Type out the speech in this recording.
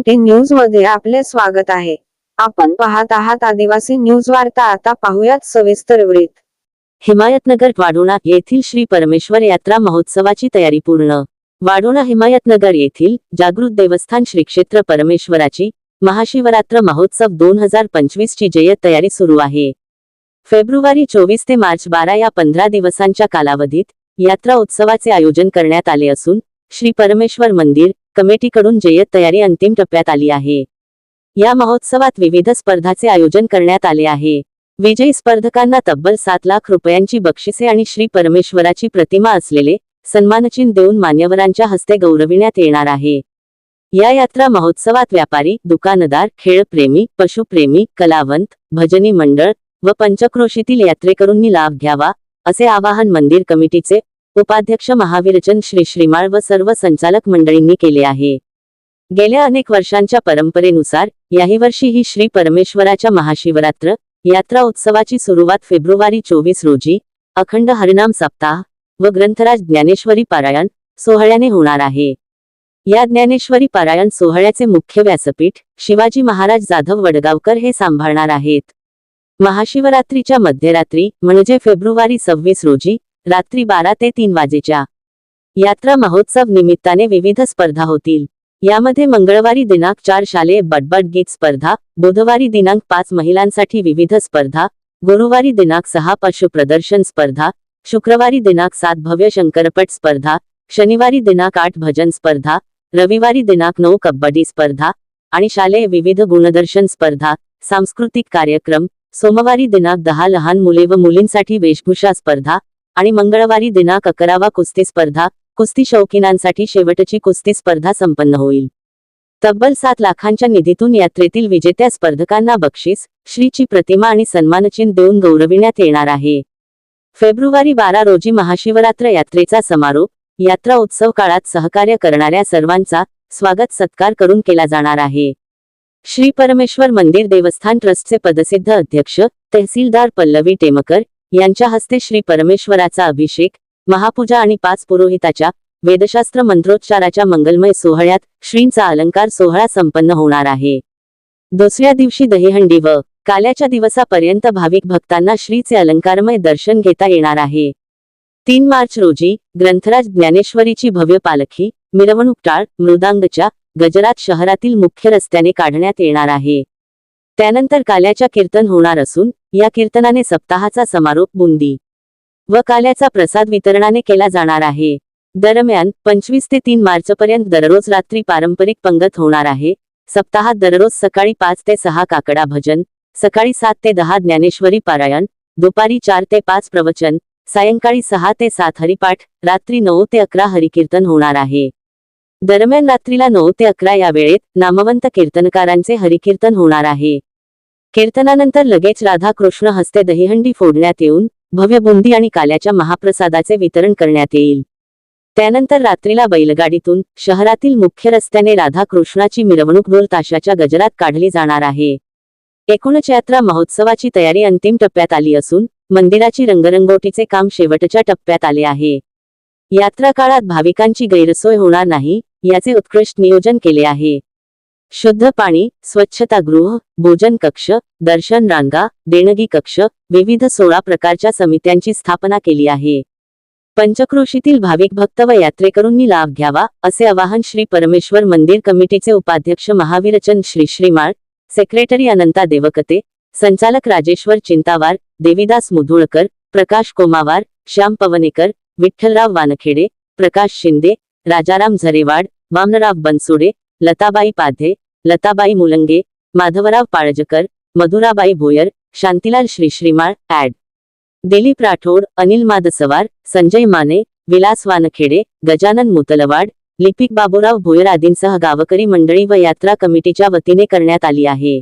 मराठी न्यूजमध्ये आपले स्वागत आहे. आपण पाहत आहात आदिवासी न्यूज वार्ता. आता पाहुयात सविस्तर वृत्त हिमायतनगर वाडोणा येथील श्री परमेश्वर यात्रा महोत्सवाची तयारी पूर्ण. वाडोणा हिमायतनगर येथील जागृत देवस्थान श्री क्षेत्र परमेश्वराची महाशिवरात्र महोत्सव दोन हजार पंचवीस ची जय्यत तयारी सुरू आहे. फेब्रुवारी चोवीस ते मार्च बारा या पंधरा दिवसांच्या कालावधीत यात्रा उत्सवाचे आयोजन करण्यात आले असून श्री परमेश्वर मंदिर कमिटीकडून जय्यत तयारी अंतिम टप्प्यात आली आहे. या महोत्सवात विविध स्पर्धाचे आयोजन करण्यात आले आहे. विजयी स्पर्धकांना तब्बल सात लाख रुपयांची बक्षिसे आणि श्री परमेश्वराची प्रतिमा असलेले सन्मानचिन्ह देऊन मान्यवरांच्या हस्ते गौरविण्यात येणार आहे. या यात्रा महोत्सवात व्यापारी दुकानदार खेळप्रेमी पशुप्रेमी कलावंत भजनी मंडळ व पंचक्रोशीतील यात्रेकरूंनी लाभ घ्यावा असे आवाहन मंदिर कमिटीचे उपाध्यक्ष महावीरचंद श्री श्रीमाळ व सर्व संचालक मंडळींनी केले आहे. गेल्या अनेक वर्षांच्या परंपरेनुसार याही वर्षी ही श्री परमेश्वराच्या महाशिवरात्र यात्रा उत्सवाची सुरुवात फेब्रुवारी चोवीस रोजी अखंड हरिनाम सप्ताह व ग्रंथराज ज्ञानेश्वरी पारायण सोहळ्याने होणार आहे. या ज्ञानेश्वरी पारायण सोहळ्याचे मुख्य व्यासपीठ शिवाजी महाराज जाधव वडगावकर हे सांभाळणार आहेत. महाशिवरात्रीच्या मध्यरात्री म्हणजे फेब्रुवारी सव्वीस रोजी रात्री बारा ते तीन वाजेच्या यात्रा महोत्सव निमित्ताने विविध स्पर्धा होतील. यामध्ये मंगळवारी दिनांक चार शालेय बडबड गीत स्पर्धा बुधवारी दिनांक पाच महिलांसाठी विविध स्पर्धा गुरुवारी दिनांक सहा पशु प्रदर्शन स्पर्धा शुक्रवारी दिनांक सात भव्य शंकरपट स्पर्धा शनिवारी दिनांक आठ भजन स्पर्धा रविवारी दिनांक नऊ कबड्डी स्पर्धा आणि शालेय विविध गुणदर्शन स्पर्धा सांस्कृतिक कार्यक्रम सोमवारी दिनांक दहा लहान मुले व मुलींसाठी वेशभूषा स्पर्धा आणि मंगळवारी दिनांक अकरावा कुस्ती स्पर्धा कुस्ती शौकीनांसाठी शेवटची कुस्ती स्पर्धा संपन्न होईल. तब्बल सात लाखांच्या निधीतून यात्रेतील विजेत्या स्पर्धकांना बक्षीस श्रीची प्रतिमा आणि सन्मानचिन्ह देऊन गौरविण्यात येणार आहे. फेब्रुवारी बारा रोजी महाशिवरात्र यात्रेचा समारोप यात्रा उत्सव काळात सहकार्य करणाऱ्या सर्वांचा स्वागत सत्कार करून केला जाणार आहे. श्री परमेश्वर मंदिर देवस्थान ट्रस्टचे पदसिद्ध अध्यक्ष तहसीलदार पल्लवी टेमकर यांच्या हस्ते श्री परमेश्वराचा अभिषेक महापूजा आणि पाच पुरोहिताच्या वेदशास्त्र मंत्रोच्चाराच्या मंगलमय सोहळ्यात श्रींचा अलंकार सोहळा संपन्न होणार आहे. दुसऱ्या दिवशी दहीहंडी व काल्याच्या दिवसापर्यंत भाविक भक्तांना श्रीचे अलंकारमय दर्शन घेता येणार आहे. तीन मार्च रोजी ग्रंथराज ज्ञानेश्वरीची भव्य पालखी मिरवणूक टाळ मृदांगच्या गजरात शहरातील मुख्य रस्त्याने काढण्यात येणार आहे. त्यानंतर काल्याच्या कीर्तन होणार असून या कीर्तनाने सप्ताहाचा समारोप बुंदी व काल्याचा प्रसाद वितरणाने केला जाणार आहे. दरम्यान पंचवीस ते तीन मार्चपर्यंत दररोज रात्री पारंपरिक पंगत होणार आहे. सप्ताहात दररोज सकाळी पाच ते सहा काकडा भजन सकाळी सात ते दहा ज्ञानेश्वरी पारायण दुपारी चार ते पाच प्रवचन सायंकाळी सहा ते सात हरिपाठ रात्री नऊ ते अकरा हरिकीर्तन होणार आहे. दरम्यान रात्रीला नऊ ते अकरा या वेळेत नामवंत कीर्तनकारांचे हरिकीर्तन होणार आहे. कीर्तनानंतर लगेच राधा कृष्ण हस्ते दहीहंडी फोडण्यात येऊन भव्य बुंदी आणि काल्याच्या महाप्रसादाचे वितरण करण्यात येईल. त्यानंतर रात्रीला बैलगाडीतून शहरातील मुख्य रस्त्याने राधा कृष्णाची मिरवणूक ढोल ताशाच्या गजरात काढली जाणार आहे. एकूणच यात्रा महोत्सवाची तयारी अंतिम टप्प्यात आली असून मंदिराची रंगरंगोटीचे काम शेवटच्या टप्प्यात आले आहे. यात्रा काळात भाविकांची गैरसोय होणार नाही याचे उत्कृष्ट नियोजन केले आहे. शुद्ध पाणी स्वच्छतागृह भोजन कक्ष दर्शन रांगा देणगी कक्ष विविध सोळा प्रकारच्या समित्यांची स्थापना केली आहे. पंचक्रोशीतील भाविक भक्त व यात्रेकरूंनी लाभ घ्यावा असे आवाहन श्री परमेश्वर मंदिर कमिटीचे उपाध्यक्ष महावीरचंद श्री श्रीमाळ सेक्रेटरी अनंता देवकते संचालक राजेश्वर चिंतावार देविदास मुधुळकर प्रकाश कोमावार श्याम पवनेकर विठ्ठलराव वानखेडे प्रकाश शिंदे राजाराम झरेवाड वामनराव बनसोडे लताबाई पाधे लताबाई मुलंगे माधवराव पाळजकर मधुराबाई भोयर शांतीलाल श्री श्रीमाळ ऍड दिलीप राठोड अनिल मादसवार संजय माने विलास वानखेडे गजानन मुतलवाड लिपिक बाबूराव भोयर आदींसह गावकरी मंडळी व यात्रा कमिटीच्या वतीने करण्यात आली आहे.